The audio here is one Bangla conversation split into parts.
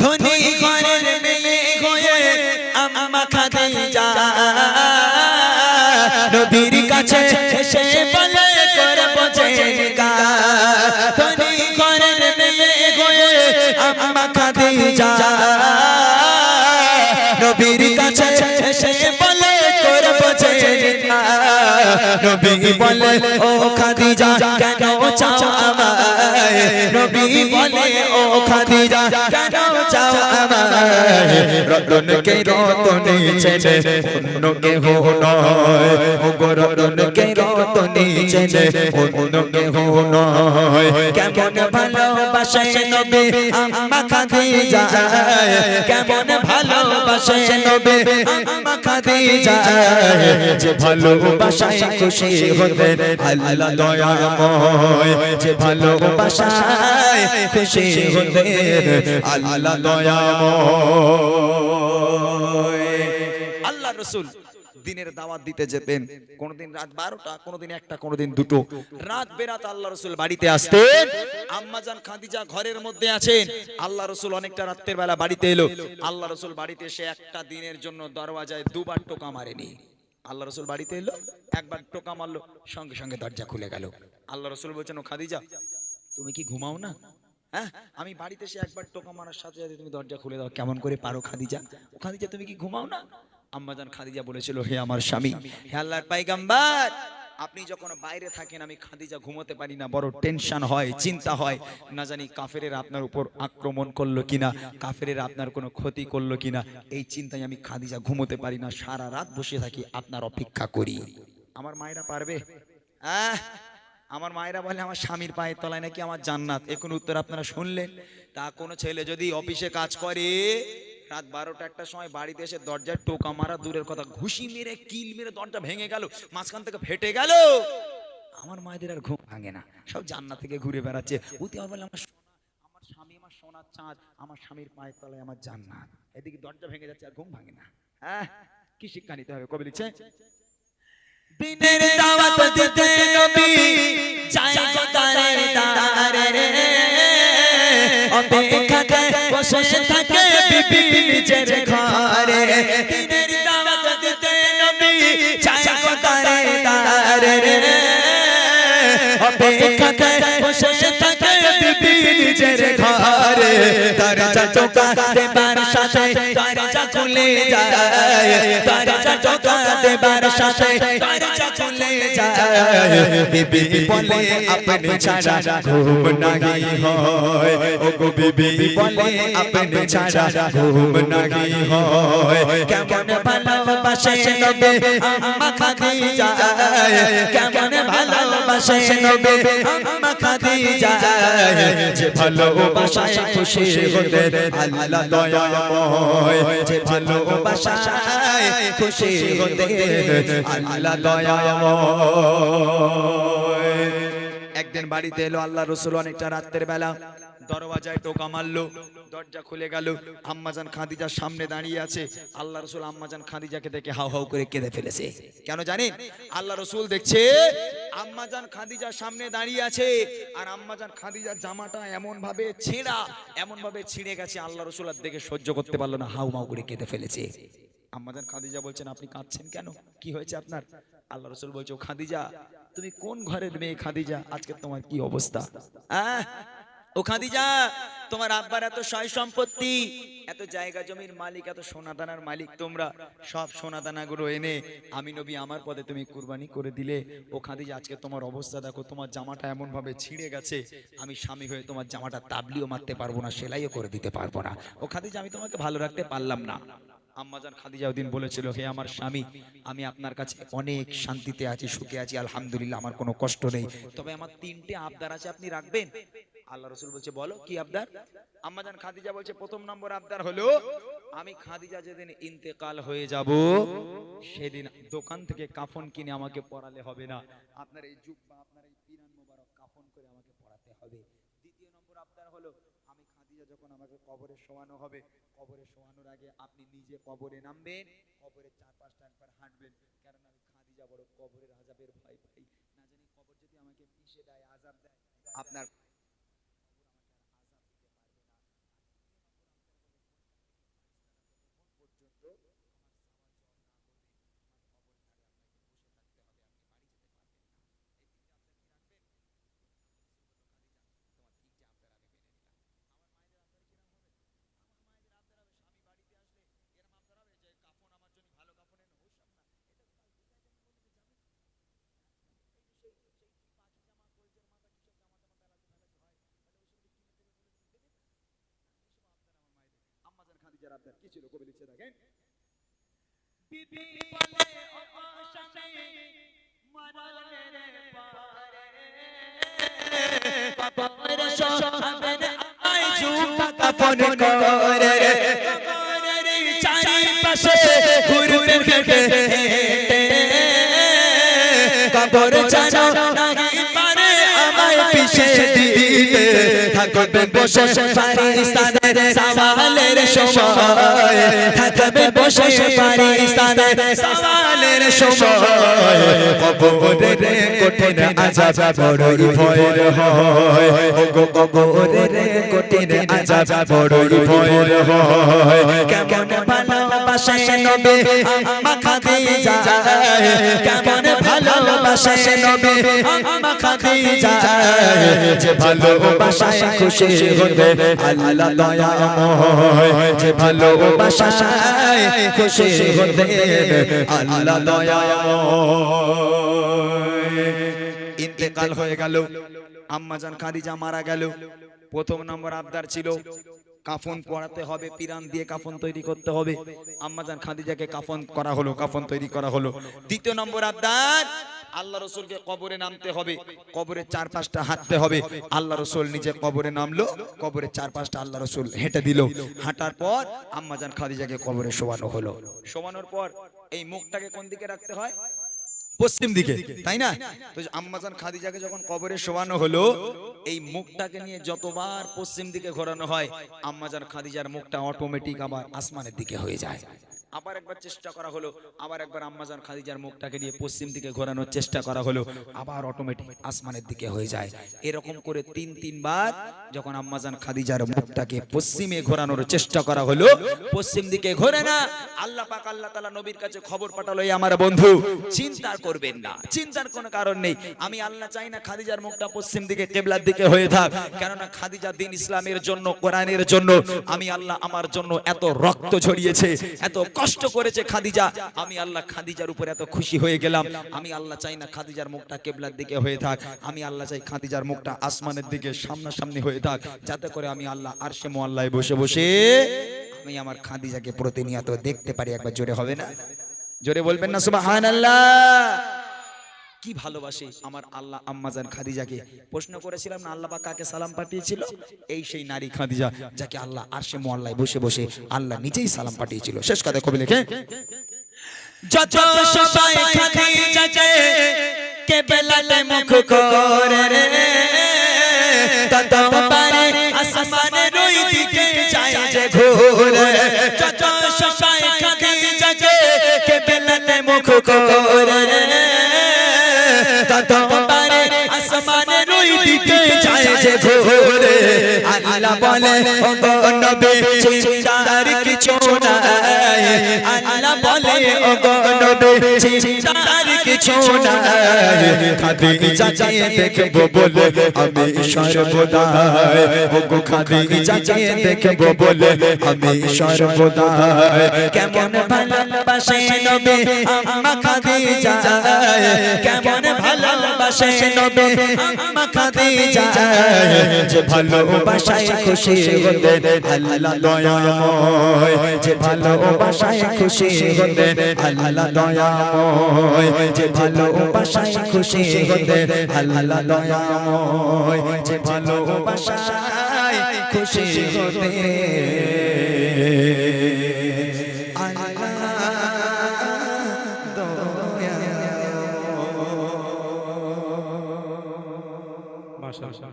ধনী ঘরের মেয়ে হয়ে আম্মা খাদিজা। নবীর কাছে এসে বলে নবী বলে ও খাদিজা কেন চাও আমায়? নবী বলে ও খাদিজা আমায় রতন চেনে? অন্য কে হো নয় ও গো রতন চেনে? অন্য কে হো নয়। কেমন ভালোবাসে নবী? আম্মা খাদিজা। কেমন ভালোবাসে নবী? আম্মা খাদিজা। যে ভালোবাসায় খুশি হতে আল্লাহ দয়াময়। যে ভালোবাসায় খুশি হতে আল্লাহ দয়াময়। আল্লাহ রসুল দিনের দাওয়াত দিতে যেতেন। রাত বারোটা একটা দুটো। রাত বেরাত আল্লাহ রসুল বাড়িতে আসতেন। আম্মাজান খাদিজা ঘরের মধ্যে আছেন। আল্লাহ রসুল অনেকটা রাত্রের বেলা বাড়িতে এলো। আল্লাহ রসুল বাড়িতে এসে একটা দিনের জন্য দরওয়াজায় দুবার টোকা মারেনি। আল্লাহ রসুল বাড়িতে এলো, একবার টোকা মারলো, সঙ্গে সঙ্গে দরজা খুলে গেল। আল্লাহ রসুল বলছেন, ও খাদিজা, তুমি কি ঘুমাও না? হ্যাঁ? আমি বাড়িতে এসে একবার টোকা মারার সাথে সাথে তুমি দরজা খুলে দাও। কেমন করে পারো খাদিজা? ও খাদিজা, তুমি কি ঘুমাও না? আম্মাজান খাদিজা বলেছিল, হে আমার স্বামী, হে আল্লাহর পাইগাম্বার, আপনি যখন বাইরে থাকেন, আমি খাদিজা ঘুমোতে পারি না। বড় টেনশন হয়, চিন্তা হয়। না জানি কাফেরের আপনার উপর আক্রমণ করল কিনা, কাফেরের আপনার কোনো ক্ষতি করল কিনা। এই চিন্তায় আমি খাদিজা ঘুমোতে পারি না। সারা রাত বসে থাকি, আপনার অপেক্ষা করি। আমার মায়েরা পারবে? আহ আমার মায়েরা বলে, আমার স্বামীর পায়ের তলায় নাকি আমার জান্নাত? এখন উত্তর আপনারা শুনলেন। তা কোনো ছেলে যদি অফিসে কাজ করে, রাত বারোটা একটা সময় বাড়িতে এসে দরজায় টোকা মারা দূরের কথা, ঘুষি মেরে, কিল মেরে দরজা ভেঙে গেল, মাঝখান থেকে ফেটে গেল। আমার মায়েদের আর ঘুম ভাঙে না, সব জান্নাত থেকে ঘুরে বেড়াচ্ছে। উতি বলে, আমার আমার স্বামী আমার সোনার চাঁদ, আমার স্বামীর পায়ের তলায় আমার জান্নাত। এদিকে দরজা ভেঙে যাচ্ছে, আর ঘুম ভাঙে না। হ্যাঁ কি শিক্ষা নিতে হবে? কবি লিখছে দিনের দাওয়াত দিতে নবী যায় গো দারে রে। অপেক্ষাতে বসে থাকে বিবি নিজের ঘরে। দিনের দাওয়াত দিতে নবী যায় গো দারে রে। অপেক্ষাতে বসে থাকে বিবি নিজের ঘরে দরজা টোকা দেবার সাথে দরজা খুলে যায় দরজা টোকা দেবার সাথে দরজা খুলে যায়। বিবি বলে, আপনি ছাড়া ঘুম নাহি হয়। ও গো বিবি বলে, আপনি ছাড়া ঘুম নাহি হয়। কেমন ভালোবাসে নবে আম্মা খাদিজা কেমন ভালোবাসে নবে আম্মা খাদিজা। যে ভালোবাসায় খুশি হতে আল্লাহ দয়াময়। যে ভালোবাসায় খুশি হতে আল্লাহ দয়াময়। একদিন বাড়িতে এলো আল্লাহ রসুল অনেকটা রাত্রের বেলা। দরওয়াজায় টোকা মারলো, দরজা খুলে গেল, আম্মাজান খাদিজার সামনে দাঁড়িয়ে আছে। আল্লাহ রসুল আম্মাজান খাদিজাকে দেখে হাউ হাউ করে কেঁদে ফেলেছে। কেন জানেন? আল্লাহ রসুল দেখছে, আম্মাজান খাদিজার সামনে দাঁড়িয়ে আছে, আর আম্মাজান খাদিজার জামাটা এমন ভাবে ছেঁড়া এমন ভাবে ছিঁড়ে গেছে, আল্লাহ রসুল আর দেখে সহ্য করতে পারল না, হাউ মাউ করে কেঁদে ফেলেছে। আম্মাজান খাদিজা বলছেন, আপনি কাঁদছেন কেন? কি হয়েছে আপনার? আল্লাহ রসুল বলছে, "ও খাদিজা, তুমি কোন ঘরের মেয়ে খাদিজা? আজকে তোমার কি অবস্থা? আহ? ও খাদিজা, তোমার আব্বার এত সয় সম্পত্তি। এত জায়গা জমির মালিক, এত সোনাদানার মালিক তোমরা। সব সোনাদানা গুলো এনে আমি নবী আমার পদে তুমি কুরবানি করে দিলে। ও খাদিজা, আজকে তোমার অবস্থা দেখো, তোমার জামাটা এমন ভাবে ছিঁড়ে গেছে। আমি স্বামী হয়ে তোমার জামাটা তাবলিও মারতে পারব না, সেলাইও করে দিতে পারব না। ও খাদিজা, আমি তোমাকে ভালো রাখতে পারলাম না। আম্মাজান খাদিজা ওদিন বলেছিল, হে আমার স্বামী, আমি আপনার কাছে অনেক শান্তিতে আছি, সুখে আছি, আলহামদুলিল্লাহ, আমার কোনো কষ্ট নেই। তবে আমার তিনটে আবদার আছে, আপনি রাখবেন? আল্লাহ রসুল বলছে বলো কি আবদার? আম্মাজান খাদিজা বলছে প্রথম নম্বর আবদার হলো আমি খাদিজা যেদিন ইন্তেকাল হয়ে যাব সেদিন দোকান থেকে কাফন কিনে আমাকে পরালে হবে না। আপনার এই যুগ বা আপনার এই পিরান মোবারক কাফন করে আমাকে পড়াতে হবে। দ্বিতীয় নম্বর আবদার হলো আমি খাদিজা যখন আমাকে কবরে শোয়ানো হবে কবরে শোয়ানোর আগে আপনি নিজে কবরে নামবেন কবরে চার পাঁচটা একবার হাঁটবেন কারণ আমি খাদিজা বড় কবরের আজাবের ভয় পাই। না জানি কবর যদি আমাকে পিষে দেয় আজাব দেয় আপনার খাদিজার আবদার কি ছিল কবি লিখছে দেখেন কবর জানো নাহি পারে আমায় পিছে থাকবে বসে পাকিস্তানের সওয়ালের সময় থাকবে বসে পাকিস্তানের সওয়ালের সময় কবরের কঠিন আজাব বড়ই ভয়ের হয় গো কবরের কঠিন আজাব বড়ই ভয়ের হয় কেমন আম্মা আম্মা ইন্তেকাল হয়ে গেল। আম্মাজান খাদিজা মারা গেল। প্রথম নম্বর আবদার ছিল কাফন পরাতে হবে পিরান দিয়ে কাফন তৈরি করতে হবে। আম্মাজান খাদিজাকে কাফন করা হলো কাফন তৈরি করা হলো। দ্বিতীয় নম্বর আবদার আল্লাহ রসুলকে কবরে নামতে হবে কবরে চার পাঁচটা হাঁটতে হবে। আল্লাহ রসুল নিজে কবরে নামলো কবরে চার পাঁচটা আল্লাহ রসুল হেঁটে দিল। হাঁটার পর আম্মাজান খাদিজাকে কবরে শোয়ানো হলো। শোয়ানোর পর এই মুখটাকে কোন দিকে রাখতে হয়? পশ্চিম দিকে তাই না? তো আম্মাজান খাদিজাকে যখন কবরে শোয়ানো হলো এই মুখটাকে নিয়ে যতবার পশ্চিম দিকে ঘোরানো হয় আম্মাজান খাদিজার মুখটা অটোমেটিক আবার আসমানের দিকে হয়ে যায়। আবার একবার চেষ্টা করা হলো, আবার একবার আম্মাজান খাদিজার মুখটাকে নিয়ে পশ্চিম দিকে ঘোরানোর চেষ্টা করা হলো, আবার অটোমেটিক আসমানের দিকে হয়ে যায়। এরকম করে তিন, তিনবার যখন আম্মাজান খাদিজার মুখটাকে পশ্চিমে ঘোরানোর চেষ্টা করা হলো, পশ্চিম দিকে ঘোরে না, আল্লাহ পাক, আল্লাহ তাআলা নবীর কাছে খবর পাঠালো আমার বন্ধু, চিন্তা করবেন না, চিন্তার কোনো কারণ নেই, আমি আল্লাহ চাই না খাদিজার মুখটা পশ্চিম দিকে কেবলার দিকে হয়ে থাক, কেননা খাদিজা দিন ইসলামের জন্য, কোরআনের জন্য, আমি আল্লাহ আমার জন্য এত রক্ত ঝরিয়েছে, এত কষ্ট করেছে খাদিজা। আমি আল্লাহ খাদিজার উপর এত খুশি হয়ে গেলাম। আমি আল্লাহ চাই না খাদিজার মুখটা কেবলার দিকে হয়ে থাক। আমি আল্লাহ চাই খাদিজার মুখটা আসমানের দিকে সামনাসামনি হয়ে থাক। যাতে করে আমি আল্লাহ আর সে মোয়াল্লায় বসে বসে আমি আমার খাদিজাকে প্রতিনিয়ত দেখতে পারি। একবার জোরে হবে না? জোরে বলবেন না, সুবহানাল্লাহ। কি ভালোবাসে আমার আল্লাহ আম্মাজান খাদিজাকে? প্রশ্ন করেছিলাম না, আল্লাহ কাকে সালাম পাঠিয়েছিল? এই সেই নারী খাদিজা, যাকে আল্লাহ আরশে মোয়াল্লায় বসে বসে আল্লাহ নিজেই সালাম পাঠিয়েছিল। শেষ কথা কবি লিখে। যত সবাই খাদিজাকে কেবলাতে মুখ করে রে, তত পারে আসমানের ওই দিকে যায় যে ঘুরে। যত সবাই খাদিজাকে কেবলাতে মুখ করে রে ঘুরে আল্লাহ বলে ও নবী চিন্তার কিছু নাই আল্লাহ বলে ও গো নবী, চিন্তার কিছু নাই। খাদিজা চেয়ে দেখব বলে আমি সর্বদা ও গো খাদিজা চেয়ে দেখব বলে আমি সর্বদা কেমন ভালোবাসে নবী, আম্মা খাদিজা কেমন ভালোবাসে নবী, আম্মা খাদিজা যে ভালোবাসায় খুশি হতেন আল্লাহ দয়াময়। যে ভালোবাসায় খুশি হতেন আল্লাহ দয়াময়। যে ভালোবাসায় খুশি হতেন আল্লাহ দয়াময়। যে ভালোবাসায় খুশি দয়াময়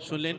শুনলেন?